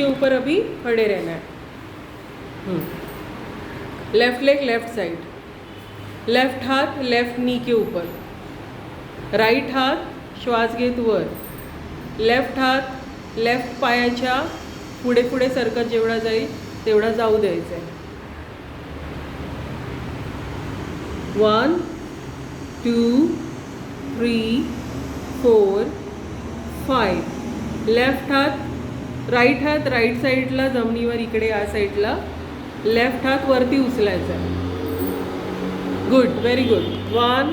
के ऊपर अभी खड़े रहना है। Left leg left side left हाथ लेफ्ट नी के ऊपर। राईट हात श्वास घेत वर. लेफ्ट हात लेफ्ट पायाच्या पुढे पुढे सरकत जेवढा जाईल तेवढा जाऊ द्यायचा आहे. One two three four five left हात राईट हात राईट साईडला जमिनीवर इकडे या साईडला लेफ्ट हात वरती उचलायचा. आहे good very good one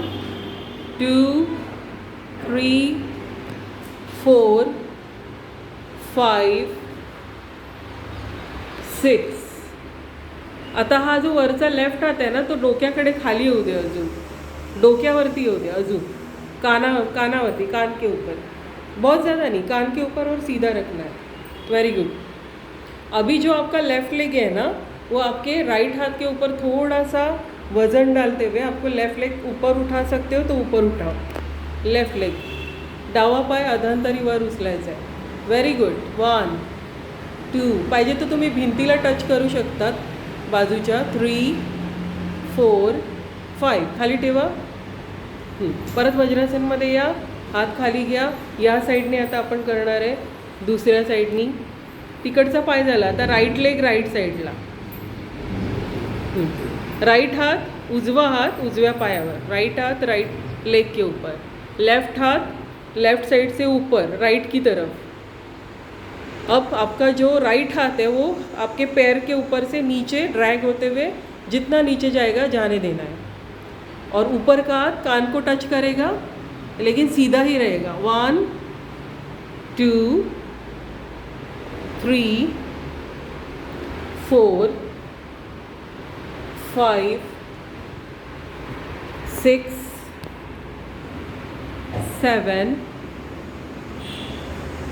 two three four five six आता हा जो वरचा लेफ्ट हात आहे ना तो डोक्याकडे खाली येऊ दे अजून. डोक्यावरती येऊ दे अजून. काना कानावरती कान के ऊपर बहुत ज़्यादा नहीं कान के ऊपर और सीधा रखना है. वेरी गुड अभी जो आपका लेफ्ट लेग है ना वो आपके राइट हाथ के ऊपर थोड़ा सा वजन डालते हुए आपको लेफ्ट लेग ऊपर उठा सकते हो तो ऊपर उठाओ। लेफ्ट लेग डावा पाय अधांतरी वर उचलायचा आहे व्हेरी गुड वन टू पाहिजे तर तुम्ही भिंतीला टच करू शकतात. बाजूच्या थ्री फोर फाईव्ह खाली ठेवा. परत वज्रासनमध्ये या. हात खाली घ्या. या साईडने आता आपण करणार आहे. दुसऱ्या साईडनी. तिकडचा पाय झाला आता राईट लेग राईट साईडला राईट हाथ उजवा हाथ उजव्या पायावर. राइट हाथ राइट लेग के ऊपर. लेफ़्ट हाथ लेफ़्ट साइड से ऊपर राइट की तरफ़. अब आपका जो राइट हाथ है वो आपके पैर के ऊपर से नीचे ड्रैग होते हुए जितना नीचे जाएगा, जाने देना है. और ऊपर का हाथ कान को टच करेगा, लेकिन सीधा ही रहेगा. One two three four five six seven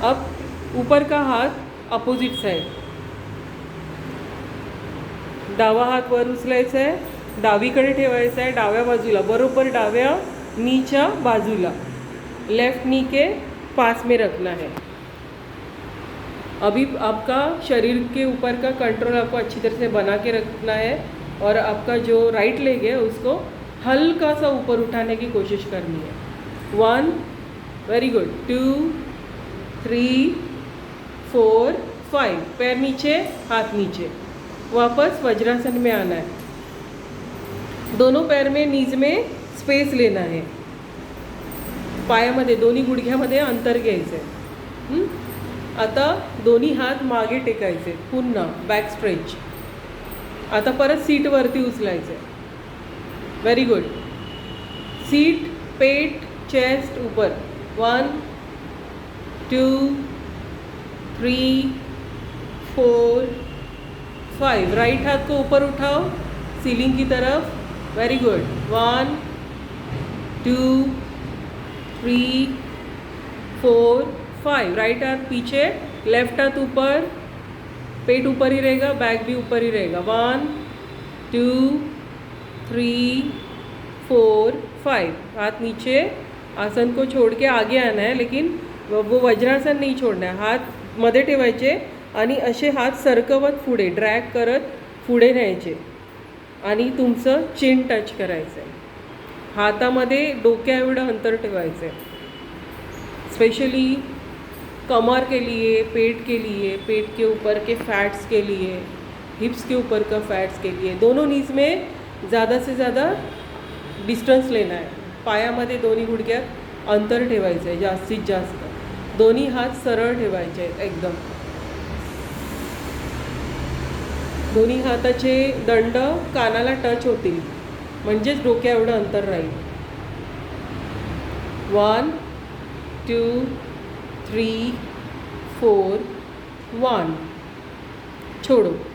अब ऊपर का हात अपोजिट साईड डावा हात वर उचलायचा आहे डावीकडे ठेवायचा आहे डाव्या बाजूला. बरोबर डाव्या नीच्या बाजूला. लेफ्ट नी के पास में रखना है. अभी आपका शरीर के ऊपर का कंट्रोल आपको अच्छी तरह से बना के रखना है और आपका जो राइट लेग है उसको हल्का सा ऊपर उठाने की कोशिश करनी है। One very good two three four five पैर नीचे, हाथ नीचे। वापस वज्रासन में आना है। दोनों पैर में नीज में स्पेस लेना है। पाया पायामध्ये, दोन्ही गुडघ्यामध्ये अंतर घ्यायचं? आता दोन्ही हात मागे टेकायचे पुन्हा बॅक स्ट्रेच आता परत सीटवरती उचलायचं आहे व्हेरी गुड सीट पेट चेस्ट ऊपर one two three four five right हाथ को ऊपर उठाओ. सीलिंग की तरफ. Very good one two three four five right हाथ पीछे लेफ्ट हाथ ऊपर पेट ऊपर ही रहेगा बैक भी ऊपर ही रहेगा। One two three four five हाथ नीचे आसन को छोड़ के आगे आना है लेकिन वो वो वज्रासन नहीं छोड़ना है। हात मध्ये ठेवायचे आणि असे हात सरकवत पुढे ड्रॅग करत पुढे न्यायचे आणि तुमचं चिन टच करायचं आहे हातामध्ये डोक्या एवढं अंतर ठेवायचं आहे स्पेशली कमर के लिए पेट के लिए पेट के ऊपर के फैट्स के लिए हिप्स के ऊपर का फैट्स के लिए दोनों नीज में ज़्यादा से ज़्यादा डिस्टन्स लेना है। पायामध्ये दोन्ही गुडघ्यात अंतर ठेवायचं आहे जास्तीत जास्त. दोन्ही हात सरळ ठेवायचे आहेत एकदम. दोन्ही हाताचे दंड कानाला टच होतील म्हणजेच डोक्या एवढं अंतर राहील. One two three four one. छोड़ो.